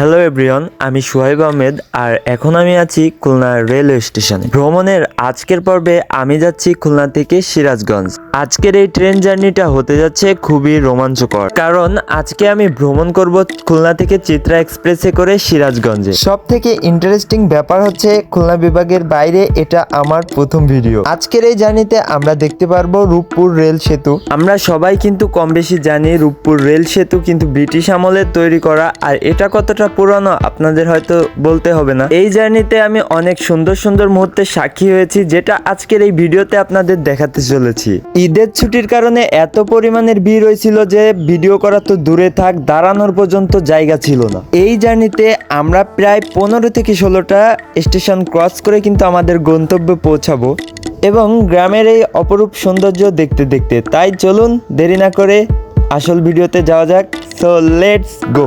Hello everyone আমি সোহাইব আহমেদ আর এখন আমি আছি খুলনা রেলওয়ে স্টেশনে। ভ্রমণের আজকের পর্বে আমি যাচ্ছি খুলনা থেকে সিরাজগঞ্জ। আজকের এই ট্রেন জার্নিটা হতে যাচ্ছে খুবই রোমাঞ্চকর। কারণ আজকে আমি ভ্রমণ করব খুলনা থেকে চিত্রা এক্সপ্রেসে করে সিরাজগঞ্জে। সব থেকে ইন্টারেস্টিং ব্যাপার হচ্ছে খুলনা বিভাগের বাইরে এটা আমার প্রথম ভিডিও আজকের এই জার্নিতে আমরা দেখতে পারব রূপপুর রেল সেতু। আমরা সবাই কিন্তু কম বেশি জানি রূপপুর রেল সেতু কিন্তু ব্রিটিশ আমলে তৈরি করা আর এটা কতটা পুরানো, আপনাদের হয়তো বলতে হবে না। এই জার্নিতে আমি অনেক সুন্দর সুন্দর মুহূর্তে সাক্ষী হয়েছি, যেটা আজকের এই ভিডিওতে আপনাদের দেখাতে চলেছি। ঈদের ছুটির কারণে এত পরিমাণের ভিড় হয়েছিল যে ভিডিও করা তো দূরে থাক, দাঁড়ানোর পর্যন্ত জায়গা ছিল না। এই জার্নিতে আমরা প্রায় পনেরো থেকে ষোলোটা স্টেশন ক্রস করে কিন্তু আমাদের গন্তব্যে পৌঁছাবো এবং গ্রামের এই অপরূপ সৌন্দর্য দেখতে দেখতে। তাই চলুন দেরি না করে আসল ভিডিওতে যাওয়া যাক। So let's go